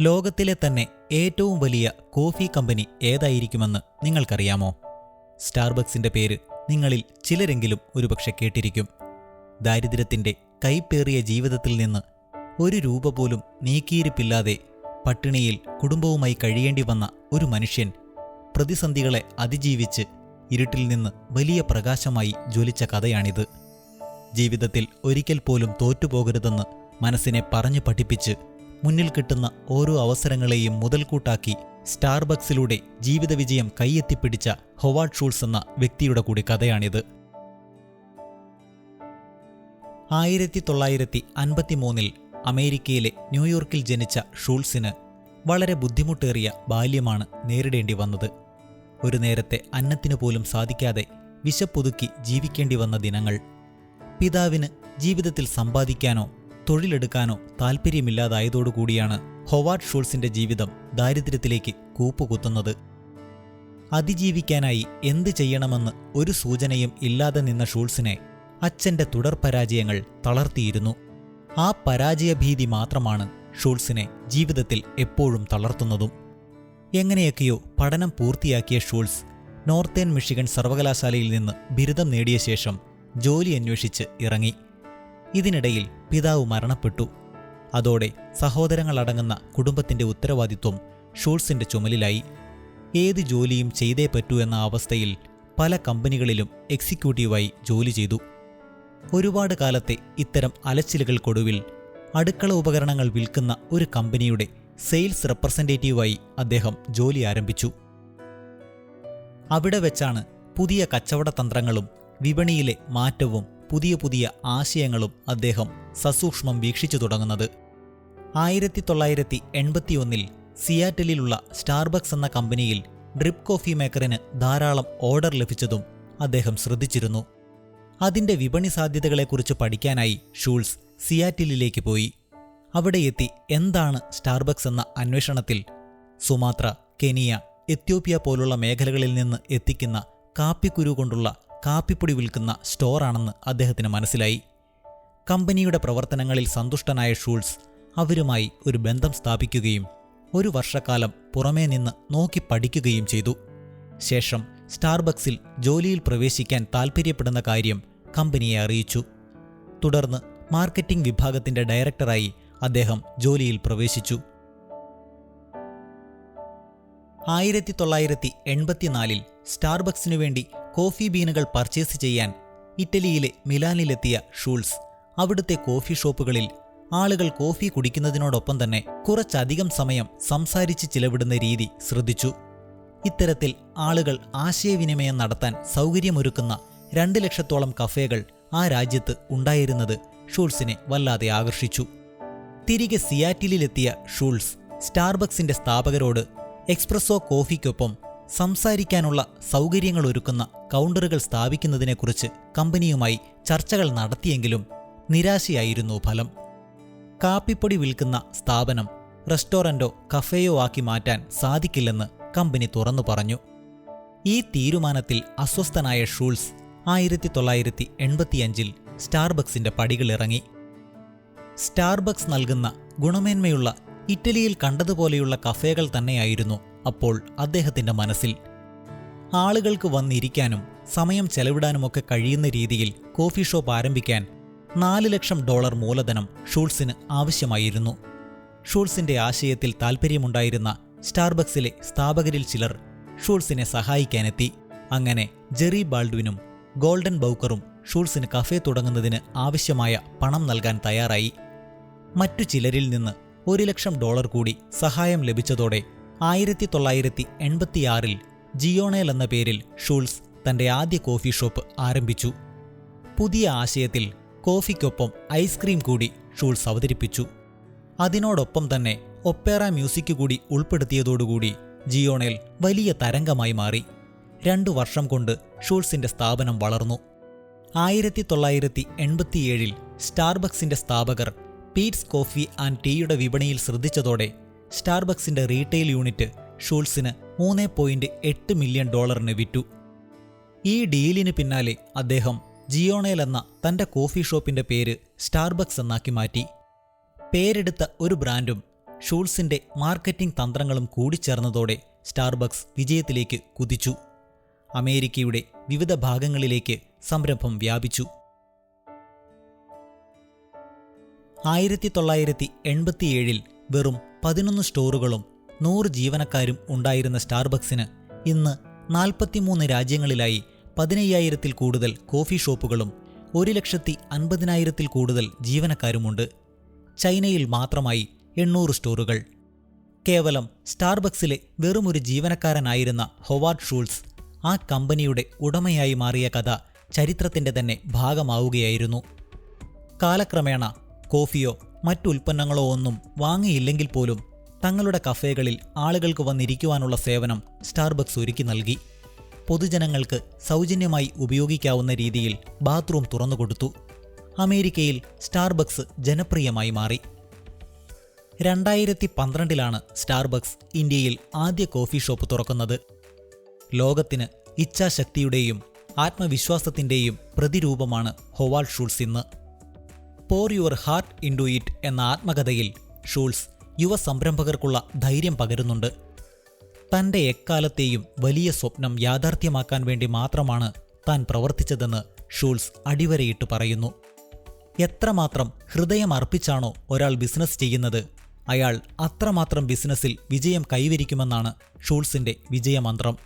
ലോകത്തിലെ തന്നെ ഏറ്റവും വലിയ കോഫി കമ്പനി ഏതായിരിക്കുമെന്ന് നിങ്ങൾക്കറിയാമോ? സ്റ്റാർബക്സിന്റെ പേര് നിങ്ങളിൽ ചിലരെങ്കിലും ഒരുപക്ഷെ കേട്ടിരിക്കും. ദാരിദ്ര്യത്തിന്റെ കൈപ്പേറിയ ജീവിതത്തിൽ നിന്ന് ഒരു രൂപ പോലും നീക്കിയിരിപ്പില്ലാതെ പട്ടിണിയിൽ കുടുംബവുമായി കഴിയേണ്ടി വന്ന ഒരു മനുഷ്യൻ പ്രതിസന്ധികളെ അതിജീവിച്ച് ഇരുട്ടിൽ നിന്ന് വലിയ പ്രകാശമായി ജ്വലിച്ച കഥയാണിത്. ജീവിതത്തിൽ ഒരിക്കൽ പോലും തോറ്റുപോകരുതെന്ന് മനസ്സിനെ പറഞ്ഞു പഠിപ്പിച്ച് മുന്നിൽ കിട്ടുന്ന ഓരോ അവസരങ്ങളെയും മുതൽക്കൂട്ടാക്കി സ്റ്റാർബക്സിലൂടെ ജീവിത വിജയം കൈയെത്തിപ്പിടിച്ച ഹൊവാർഡ് ഷൂൾസ് എന്ന വ്യക്തിയുടെ കൂടി കഥയാണിത്. ആയിരത്തി തൊള്ളായിരത്തി അൻപത്തിമൂന്നിൽ അമേരിക്കയിലെ ന്യൂയോർക്കിൽ ജനിച്ച ഷൂൾസിന് വളരെ ബുദ്ധിമുട്ടേറിയ ബാല്യമാണ് നേരിടേണ്ടി വന്നത്. ഒരു നേരത്തെ അന്നത്തിനു പോലും സാധിക്കാതെ വിശപ്പൊതുക്കി ജീവിക്കേണ്ടി വന്ന ദിനങ്ങൾ. പിതാവിന് ജീവിതത്തിൽ സമ്പാദിക്കാനോ തൊഴിലെടുക്കാനോ താൽപ്പര്യമില്ലാതായതോടുകൂടിയാണ് ഹൊവാർഡ് ഷൂൾസിന്റെ ജീവിതം ദാരിദ്ര്യത്തിലേക്ക് കൂപ്പുകുത്തുന്നത്. അതിജീവിക്കാനായി എന്ത് ചെയ്യണമെന്ന് ഒരു സൂചനയും ഇല്ലാതെ നിന്ന ഷൂൾസിനെ അച്ഛന്റെ തുടർ പരാജയങ്ങൾ തളർത്തിയിരുന്നു. ആ പരാജയഭീതി മാത്രമാണ് ഷൂൾസിനെ ജീവിതത്തിൽ എപ്പോഴും തളർത്തുന്നതും. എങ്ങനെയൊക്കെയോ പഠനം പൂർത്തിയാക്കിയ ഷൂൾസ് നോർത്തേൺ മിഷിഗൺ സർവകലാശാലയിൽ നിന്ന് ബിരുദം നേടിയ ശേഷം ജോലി അന്വേഷിച്ച് ഇറങ്ങി. ഇതിനിടയിൽ പിതാവ് മരണപ്പെട്ടു. അതോടെ സഹോദരങ്ങളടങ്ങുന്ന കുടുംബത്തിന്റെ ഉത്തരവാദിത്വം ഷൂൾസിന്റെ ചുമലിലായി. ഏത് ജോലിയും ചെയ്തേ പറ്റൂ എന്ന അവസ്ഥയിൽ പല കമ്പനികളിലും എക്സിക്യൂട്ടീവായി ജോലി ചെയ്തു. ഒരുപാട് കാലത്തെ ഇത്തരം അലച്ചിലുകൾക്കൊടുവിൽ അടുക്കള ഉപകരണങ്ങൾ വിൽക്കുന്ന ഒരു കമ്പനിയുടെ സെയിൽസ് റെപ്രസെന്റേറ്റീവായി അദ്ദേഹം ജോലി ആരംഭിച്ചു. അവിടെ വെച്ചാണ് പുതിയ കച്ചവട തന്ത്രങ്ങളും വിപണിയിലെ മാറ്റവും പുതിയ പുതിയ ആശയങ്ങളും അദ്ദേഹം സസൂക്ഷ്മം വീക്ഷിച്ചു തുടങ്ങുന്നത്. ആയിരത്തി തൊള്ളായിരത്തി എൺപത്തിയൊന്നിൽ സിയാറ്റലിലുള്ള സ്റ്റാർബക്സ് എന്ന കമ്പനിയിൽ ഡ്രിപ്പ് കോഫി മേക്കറിന് ധാരാളം ഓർഡർ ലഭിച്ചതും അദ്ദേഹം ശ്രദ്ധിച്ചിരുന്നു. അതിന്റെ വിപണി സാധ്യതകളെക്കുറിച്ച് പഠിക്കാനായി ഷൂൾസ് സിയാറ്റിലിലേക്ക് പോയി. അവിടെ എത്തി എന്താണ് സ്റ്റാർബക്സ് എന്ന അന്വേഷണത്തിൽ സുമാത്ര കെനിയ എത്യോപ്യ പോലുള്ള മേഖലകളിൽ നിന്ന് എത്തിക്കുന്ന കാപ്പിക്കുരു കൊണ്ടുള്ള കാപ്പിപ്പൊടി വിൽക്കുന്ന സ്റ്റോറാണെന്ന് അദ്ദേഹത്തിന് മനസ്സിലായി. കമ്പനിയുടെ പ്രവർത്തനങ്ങളിൽ സന്തുഷ്ടനായ ഷൂൾസ് അവരുമായി ഒരു ബന്ധം സ്ഥാപിക്കുകയും ഒരു വർഷക്കാലം പുറമേ നിന്ന് നോക്കി പഠിക്കുകയും ചെയ്തു. ശേഷം സ്റ്റാർബക്സിൽ ജോലിയിൽ പ്രവേശിക്കാൻ താൽപ്പര്യപ്പെടുന്ന കാര്യം കമ്പനിയെ അറിയിച്ചു. തുടർന്ന് മാർക്കറ്റിംഗ് വിഭാഗത്തിന്റെ ഡയറക്ടറായി അദ്ദേഹം ജോലിയിൽ പ്രവേശിച്ചു. ആയിരത്തി തൊള്ളായിരത്തി എൺപത്തിനാലിൽ സ്റ്റാർബക്സിനു വേണ്ടി കോഫി ബീനുകൾ പർച്ചേസ് ചെയ്യാൻ ഇറ്റലിയിലെ മിലാനിലെത്തിയ ഷൂൾസ് അവിടുത്തെ കോഫി ഷോപ്പുകളിൽ ആളുകൾ കോഫി കുടിക്കുന്നതിനോടൊപ്പം തന്നെ കുറച്ചധികം സമയം സംസാരിച്ച് ചിലവിടുന്ന രീതി ശ്രദ്ധിച്ചു. ഇത്തരത്തിൽ ആളുകൾ ആശയവിനിമയം നടത്താൻ സൗകര്യമൊരുക്കുന്ന രണ്ട് ലക്ഷത്തോളം കഫേകൾ ആ രാജ്യത്ത് ഉണ്ടായിരുന്നത് ഷൂൾസിനെ വല്ലാതെ ആകർഷിച്ചു. തിരികെ സിയാറ്റിലിലെത്തിയ ഷൂൾസ് സ്റ്റാർബക്സിന്റെ സ്ഥാപകരോട് എക്സ്പ്രസോ കോഫിക്കൊപ്പം സംസാരിക്കാനുള്ള സൗകര്യങ്ങൾ ഒരുക്കുന്ന കൗണ്ടറുകൾ സ്ഥാപിക്കുന്നതിനെക്കുറിച്ച് കമ്പനിയുമായി ചർച്ചകൾ നടത്തിയെങ്കിലും നിരാശയായിരുന്നു ഫലം. കാപ്പിപ്പൊടി വിൽക്കുന്ന സ്ഥാപനം റെസ്റ്റോറന്റോ കഫേയോ ആക്കി മാറ്റാൻ സാധിക്കില്ലെന്ന് കമ്പനി തുറന്നു പറഞ്ഞു. ഈ തീരുമാനത്തിൽ അസ്വസ്ഥനായ ഷൂൾസ് ആയിരത്തി തൊള്ളായിരത്തി എൺപത്തിയഞ്ചിൽ സ്റ്റാർബക്സിന്റെ പടികളിറങ്ങി സ്റ്റാർബക്സ് നൽകുന്ന ഗുണമേന്മയുള്ള ഇറ്റലിയിൽ കണ്ടതുപോലെയുള്ള കഫേകൾ തന്നെയായിരുന്നു അപ്പോൾ അദ്ദേഹത്തിന്റെ മനസ്സിൽ. ആളുകൾക്ക് വന്നിരിക്കാനും സമയം ചെലവിടാനുമൊക്കെ കഴിയുന്ന രീതിയിൽ കോഫി ഷോപ്പ് ആരംഭിക്കാൻ നാല് ലക്ഷം ഡോളർ മൂലധനം ഷൂൾസിന് ആവശ്യമായിരുന്നു. ഷൂൾസിന്റെ ആശയത്തിൽ താൽപ്പര്യമുണ്ടായിരുന്ന സ്റ്റാർബക്സിലെ സ്ഥാപകരിൽ ചിലർ ഷൂൾസിനെ സഹായിക്കാനെത്തി. അങ്ങനെ ജെറി ബാൾഡ്വിനും ഗോൾഡൻ ബൗക്കറും ഷൂൾസിന് കഫേ തുടങ്ങുന്നതിന് ആവശ്യമായ പണം നൽകാൻ തയ്യാറായി. മറ്റു ചിലരിൽ നിന്ന് ഒരു ലക്ഷം ഡോളർ കൂടി സഹായം ലഭിച്ചതോടെ ആയിരത്തി തൊള്ളായിരത്തി എൺപത്തിയാറിൽ ജിയോണേൽ എന്ന പേരിൽ ഷൂൾസ് തന്റെ ആദ്യ കോഫി ഷോപ്പ് ആരംഭിച്ചു. പുതിയ ആശയത്തിൽ കോഫിക്കൊപ്പം ഐസ്ക്രീം കൂടി ഷൂൾസ് അവതരിപ്പിച്ചു. അതിനോടൊപ്പം തന്നെ ഒപ്പേറ മ്യൂസിക് കൂടി ഉൾപ്പെടുത്തിയതോടുകൂടി ജിയോണേൽ വലിയ തരംഗമായി മാറി. രണ്ടു വർഷം കൊണ്ട് ഷൂൾസിന്റെ സ്ഥാപനം വളർന്നു. ആയിരത്തി തൊള്ളായിരത്തി എൺപത്തിയേഴിൽ സ്റ്റാർബക്സിന്റെ സ്ഥാപകർ പീറ്റ്സ് കോഫി ആൻഡ് ടീയുടെ വിപണിയിൽ ശ്രദ്ധിച്ചതോടെ സ്റ്റാർബക്സിന്റെ റീറ്റെയിൽ യൂണിറ്റ് ഷൂൾസിന് മൂന്ന് പോയിന്റ് എട്ട് മില്യൺ ഡോളറിന് വിറ്റു. ഈ ഡീലിന് പിന്നാലെ അദ്ദേഹം ജിയോണേൽ എന്ന തന്റെ കോഫി ഷോപ്പിന്റെ പേര് സ്റ്റാർബക്സ് എന്നാക്കി മാറ്റി. പേരെടുത്ത ഒരു ബ്രാൻഡും ഷൂൾസിന്റെ മാർക്കറ്റിംഗ് തന്ത്രങ്ങളും കൂടിച്ചേർന്നതോടെ സ്റ്റാർബക്സ് വിജയത്തിലേക്ക് കുതിച്ചു. അമേരിക്കയുടെ വിവിധ ഭാഗങ്ങളിലേക്ക് സംരംഭം വ്യാപിച്ചു. ആയിരത്തി തൊള്ളായിരത്തി എൺപത്തിയേഴിൽ വെറും പതിനൊന്ന് സ്റ്റോറുകളും നൂറ് ജീവനക്കാരും ഉണ്ടായിരുന്ന സ്റ്റാർബക്സിന് ഇന്ന് നാൽപ്പത്തിമൂന്ന് രാജ്യങ്ങളിലായി പതിനയ്യായിരത്തിൽ കൂടുതൽ കോഫി ഷോപ്പുകളും ഒരു ലക്ഷത്തി അൻപതിനായിരത്തിൽ കൂടുതൽ ജീവനക്കാരുമുണ്ട്. ചൈനയിൽ മാത്രമായി എണ്ണൂറ് സ്റ്റോറുകൾ. കേവലം സ്റ്റാർബക്സിലെ വെറുമൊരു ജീവനക്കാരനായിരുന്ന ഹൊവാർഡ് ഷൂൾസ് ആ കമ്പനിയുടെ ഉടമയായി മാറിയ കഥ ചരിത്രത്തിന്റെ തന്നെ ഭാഗമാവുകയായിരുന്നു. കാലക്രമേണ കോഫിയോ മറ്റുൽപ്പന്നങ്ങളോ ഒന്നും വാങ്ങിയില്ലെങ്കിൽ പോലും തങ്ങളുടെ കഫേകളിൽ ആളുകൾക്ക് വന്നിരിക്കുവാനുള്ള സേവനം സ്റ്റാർബക്സ് ഒരുക്കി നൽകി. പൊതുജനങ്ങൾക്ക് സൗജന്യമായി ഉപയോഗിക്കാവുന്ന രീതിയിൽ ബാത്റൂം തുറന്നുകൊടുത്തു. അമേരിക്കയിൽ സ്റ്റാർബക്സ് ജനപ്രിയമായി മാറി. രണ്ടായിരത്തി പന്ത്രണ്ടിലാണ് സ്റ്റാർബക്സ് ഇന്ത്യയിൽ ആദ്യ കോഫി ഷോപ്പ് തുറക്കുന്നത്. ലോകത്തിന് ഇച്ഛാശക്തിയുടെയും ആത്മവിശ്വാസത്തിന്റെയും പ്രതിരൂപമാണ് ഹൊവാൾ ഷൂൾസ് ഇന്ന്. Pour your heart into it എന്ന ആത്മകഥയിൽ ഷൂൾസ് യുവ സംരംഭകർക്കുള്ള ധൈര്യം പകരുന്നുണ്ട്. തന്റെ എക്കാലത്തെയും വലിയ സ്വപ്നം യാഥാർത്ഥ്യമാക്കാൻ വേണ്ടി മാത്രമാണ് താൻ പ്രവർത്തിച്ചതെന്ന് ഷൂൾസ് അടിവരയിട്ട് പറയുന്നു. എത്രമാത്രം ഹൃദയം അർപ്പിച്ചാണോ ഒരാൾ ബിസിനസ് ചെയ്യുന്നത്? അയാൾ അത്രമാത്രം ബിസിനസ്സിൽ വിജയം കൈവരിക്കുമെന്നാണ് ഷൂൾസിന്റെ വിജയമന്ത്രം.